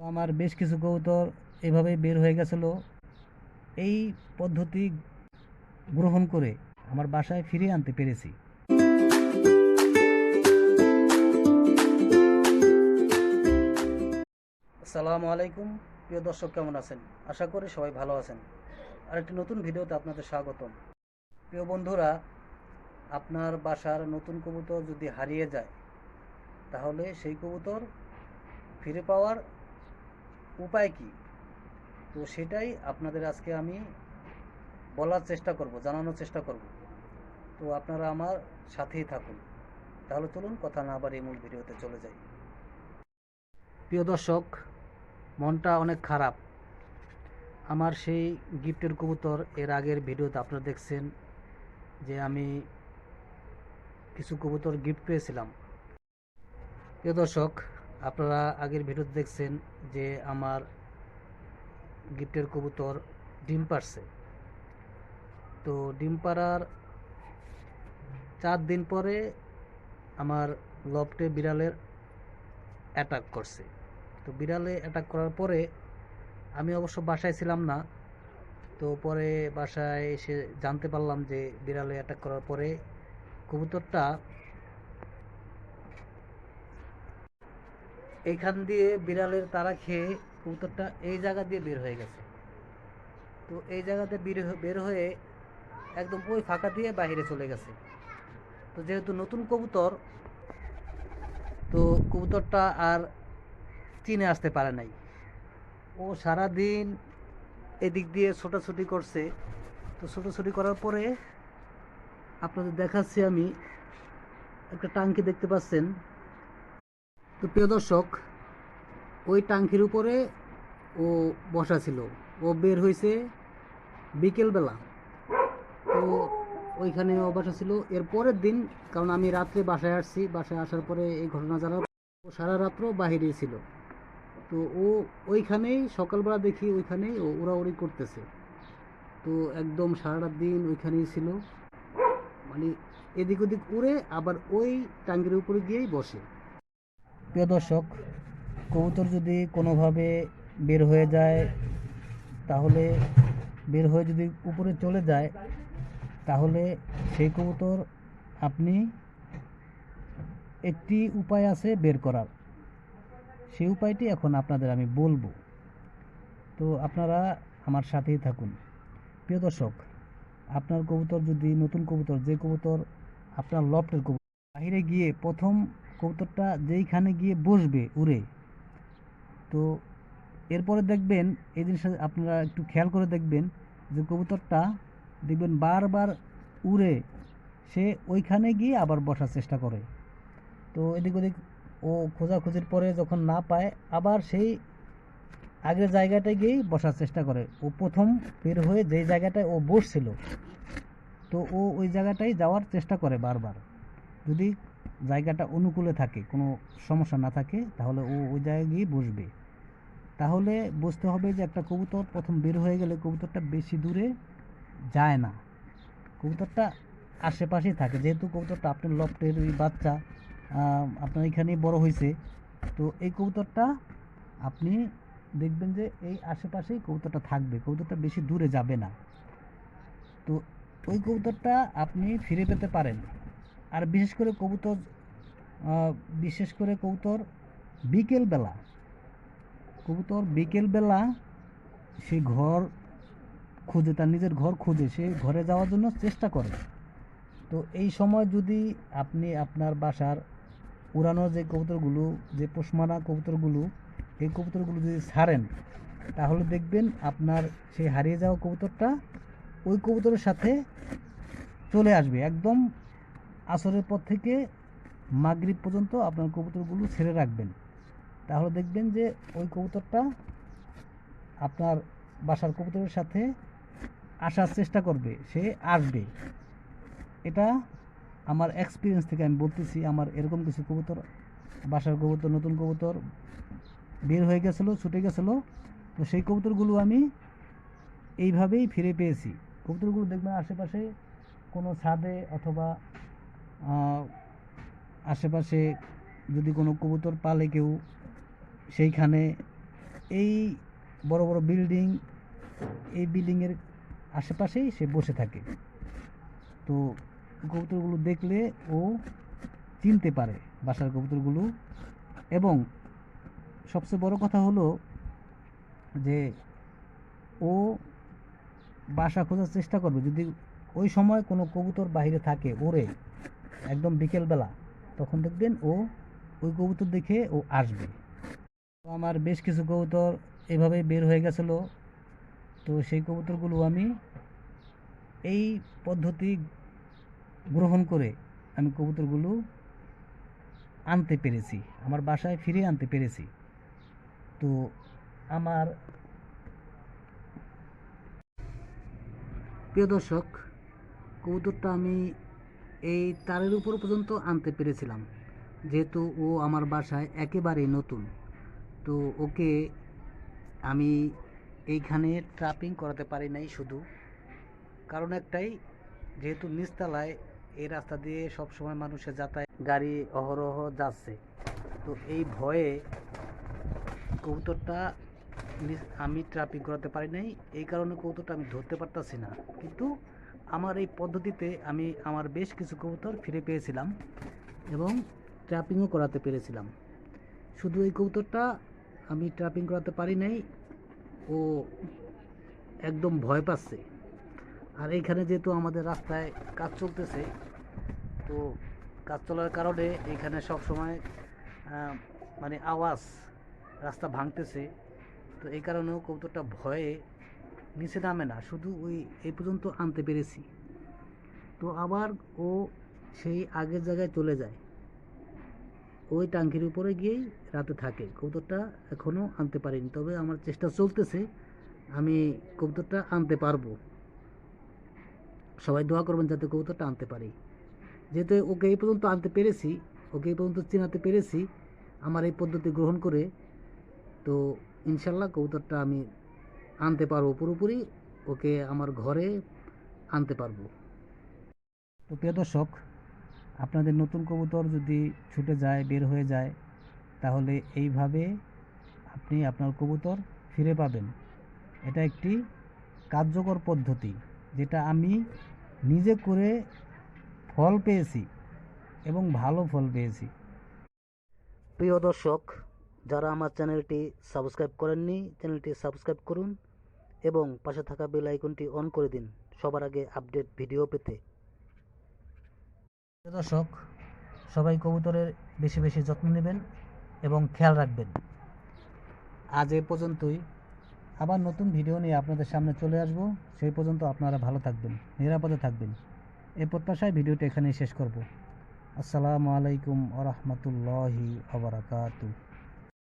তো আমার বেশ কিছু কবুতর এভাবেই বের হয়ে গেছিল। এই পদ্ধতি গ্রহণ করে আমার বাসায় ফিরিয়ে আনতে পেরেছি। আসসালামু আলাইকুম। প্রিয় দর্শক, কেমন আছেন? আশা করি সবাই ভালো আছেন। আরেকটি নতুন ভিডিওতে আপনাদের স্বাগতম। প্রিয় বন্ধুরা, আপনার বাসার নতুন কবুতর যদি হারিয়ে যায়, তাহলে সেই কবুতর ফিরে পাওয়ার উপায় কি? তো সেটাই আপনাদের আজকে আমি বলার চেষ্টা করব, জানানোর চেষ্টা করব। তো আপনারা আমার সাথেই থাকুন। তাহলে চলুন কথা না আবার এই মূল ভিডিওতে চলে যাই। প্রিয় দর্শক, মনটা অনেক খারাপ। আমার সেই গিফটের কবুতর এর আগের ভিডিওতে আপনারা দেখছেন যে আমি কিছু কবুতর গিফট পেয়েছিলাম। প্রিয় দর্শক আপনারা আগের ভিডিওতে দেখছেন যে আমার গিফটের কবুতর ডিম পারছে তো ডিম পাড়ার চার দিন পরে আমার লফটে বিড়ালের অ্যাটাক করছে। তো বিড়ালে অ্যাটাক করার পরে আমি অবশ্য বাসায় ছিলাম না। তো পরে বাসায় এসে জানতে পারলাম যে বিড়ালে অ্যাটাক করার পরে কবুতরটা এইখান দিয়ে বিড়ালের তারা খেয়ে কবুতরটা এই জায়গা দিয়ে বের হয়ে গেছে। তো এই জায়গাতে বের হয়ে- বের হয়ে একদম ওই ফাঁকা দিয়ে বাইরে চলে গেছে। তো যেহেতু নতুন কবুতর, তো কবুতরটা আর চিনে আসতে পারে নাই। ও সারা দিন এদিক দিয়ে ছোটাছুটি করছে। তো ছোটাছুটি করার পরে আপনাদের দেখাচ্ছি আমি, একটা টাঙ্কি দেখতে পাচ্ছেন। তো প্রিয় দর্শক, ওই টাঙ্কির উপরে ও বসা ছিল। ও বের হয়েছে বিকেলবেলা। তো ওইখানে ও বসা ছিল। এর পরের দিন, কারণ আমি রাত্রে বাসায় আসছি, বাসায় আসার পরে এই ঘটনা জানার ও সারা রাত্র বাহিরে ছিল। তো ও ওইখানেই সকালবেলা দেখি ওইখানেই ও উড়াউড়ি করতেছে। তো একদম সারাটা দিন ওইখানেই ছিল। মানে এদিক ওদিক উড়ে আবার ওই টাঙ্গির উপরে গিয়েই বসে। প্রিয় দর্শক, কবুতর যদি কোনোভাবে বের হয়ে যায়, তাহলে বের হয়ে যদি উপরে চলে যায়, তাহলে সেই কবুতর আপনি একটি উপায় আছে বের করার। সেই উপায়টি এখন আপনাদের আমি বলব। তো আপনারা আমার সাথেই থাকুন। প্রিয় দর্শক, আপনার কবুতর যদি নতুন কবুতর, যে কবুতর আপনার লফটের কবুতর বাইরে গিয়ে প্রথম কবুতরটা যেইখানে গিয়ে বসবে উড়ে। তো এরপরে দেখবেন এই জিনিসটা আপনারা একটু খেয়াল করে দেখবেন যে কবুতরটা দেখবেন বারবার উড়ে, সে ওইখানে গিয়ে আবার বসার চেষ্টা করে। তো এদিক ওদিক ও খোঁজাখুঁজির পরে যখন না পায়, আবার সেই আগের জায়গাটায় গিয়েই বসার চেষ্টা করে। ও প্রথম বের হয়ে যেই জায়গাটায় ও বসছিল, তো ও ওই জায়গাটায় যাওয়ার চেষ্টা করে বারবার। যদি জায়গাটা অনুকূলে থাকে, কোনো সমস্যা না থাকে, তাহলে ও ওই জায়গায় গিয়ে বসবে। তাহলে বুঝতে হবে যে একটা কবুতর প্রথম বের হয়ে গেলে কবুতরটা বেশি দূরে যায় না। কবুতরটা আশেপাশেই থাকে, যেহেতু কবুতরটা আপনার লফটের ওই বাচ্চা আপনার এখানেই বড় হয়েছে। তো এই কবুতরটা আপনি দেখবেন যে এই আশেপাশেই কবুতরটা থাকবে, কবুতরটা বেশি দূরে যাবে না। তো ওই কবুতরটা আপনি ফিরে পেতে পারেন। আর বিশেষ করে কবুতর বিশেষ করে কবুতর বিকেলবেলা। কবুতর বিকেলবেলা সে ঘর খুঁজে, তার নিজের ঘর খুঁজে, সে ঘরে যাওয়ার জন্য চেষ্টা করে। তো এই সময় যদি আপনি আপনার বাসার উড়ানো যে কবুতরগুলো, যে পোষমানা কবুতরগুলো, এই কবুতরগুলো যদি ছাড়েন, তাহলে দেখবেন আপনার সেই হারিয়ে যাওয়া কবুতরটা ওই কবুতরের সাথে চলে আসবে, একদম আসরের পর থেকে মাগরিব পর্যন্ত আপনার কবুতরগুলো ছেড়ে রাখবেন। তাহলে দেখবেন যে ওই কবুতরটা আপনার বাসার কবুতরের সাথে আসার চেষ্টা করবে, সে আসবে। এটা আমার এক্সপিরিয়েন্স থেকে আমি বলতেছি, আমার এরকম কিছু কবুতর, বাসার কবুতর, নতুন কবুতর বের হয়ে গেছিল, ছুটে গেছিল, তো সেই কবুতরগুলো আমি এইভাবেই ফিরে পেয়েছি। কবুতরগুলো দেখবেন আশেপাশে কোনো ছাদে অথবা আশেপাশে যদি কোনো কবুতর পালে কেউ, সেইখানে এই বড় বড় বিল্ডিং, এই বিল্ডিংয়ের আশেপাশেই সে বসে থাকে। তো কবুতরগুলো দেখলে ও চিনতে পারে বাসার কবুতরগুলো। এবং সবচেয়ে বড় কথা হলো যে ও বাসা খোঁজার চেষ্টা করবে। যদি ওই সময় কোনো কবুতর বাইরে থাকে ওরে একদম বিকেলবেলা। তখন দেখবেন ও ওই কবুতর দেখে ও আসবে। তো আমার বেশ কিছু কবুতর এভাবে বের হয়ে গেছিল। তো সেই কবুতরগুলো আমি এই পদ্ধতি গ্রহণ করে আমি কবুতরগুলো আনতে পেরেছি। আমার বাসায় ফিরে আনতে পেরেছি। তো আমার প্রিয় দর্শক, কবুতরটা আমি এই তারের উপর পর্যন্ত আনতে পেরেছিলাম। যেহেতু ও আমার বাসায় একেবারেই নতুন। তো ওকে আমি এইখানে ট্রাপিং করাতে পারি নাই শুধু। কারণ একটাই, যেহেতু নিচতলায় এই রাস্তা দিয়ে সব সময় মানুষের যাতায়াত গাড়ি অহরহ যাচ্ছে। তো এই ভয়ে কবুতরটা আমি ট্রাপিং করাতে পারি নাই। এই কারণে কবুতরটা আমি ধরতে পারতাছি না। কিন্তু আমার এই পদ্ধতিতে আমি আমার বেশ কিছু কবুতর ফিরে পেয়েছিলাম এবং ট্র্যাপিংও করাতে পেরেছিলাম। শুধু এই কবুতরটা আমি ট্র্যাপিং করাতে পারি নাই, ও একদম ভয় পাচ্ছে। আর এইখানে যেহেতু আমাদের রাস্তায় কাজ চলতেছে, তো কাজ চলার কারণে এখানে সব সময় মানে আওয়াজ রাস্তা ভাঙতেছে। তো এই কারণেও কবুতরটা ভয়ে নিচে নামে না, শুধু ওই এই পর্যন্ত আনতে পেরেছি। তো আবার ও সেই আগের জায়গায় চলে যায়। ওই টাঙ্কির উপরে গিয়েই রাতে থাকে। কবুতরটা এখনও আনতে পারিনি, তবে আমার চেষ্টা চলতেছে, আমি কবুতরটা আনতে পারব। সবাই দোয়া করবেন যাতে কবুতরটা আনতে পারি। যেহেতু ওকে এই পর্যন্ত আনতে পেরেছি, ওকে এই পর্যন্ত চেনাতে পেরেছি, আমার এই পদ্ধতি গ্রহণ করে, তো ইনশাল্লাহ কবুতরটা আমি আনতে পারব পুরোপুরি ওকে আমার ঘরে আনতে পারব। তো প্রিয় দর্শক আপনাদের নতুন কবুতর যদি ছুটে যায় বের হয়ে যায় তাহলে এইভাবে আপনি আপনার কবুতর ফিরে পাবেন। এটা একটি কার্যকর পদ্ধতি যেটা আমি নিজে করে ফল পেয়েছি এবং ভালো ফল পেয়েছি। প্রিয় দর্শক যারা আমার চ্যানেলটি সাবস্ক্রাইব করেননি চ্যানেলটি সাবস্ক্রাইব করুন। এবং পাশে থাকা বেল আইকনটি অন করে দিন। সবার আগে আপডেট ভিডিও পেতে। দর্শক, সবাই কবুতরের বেশি বেশি যত্ন নেবেন এবং খেয়াল রাখবেন। আজ এ পর্যন্তই। আবার নতুন ভিডিও নিয়ে আপনাদের সামনে চলে আসব। সেই পর্যন্ত আপনারা ভালো থাকবেন, নিরাপদে থাকবেন। এই প্রত্যাশায় ভিডিওটি এখানেই শেষ করব। আসসালামু আলাইকুম আ রহমতুল্লাহি আবরাকাতু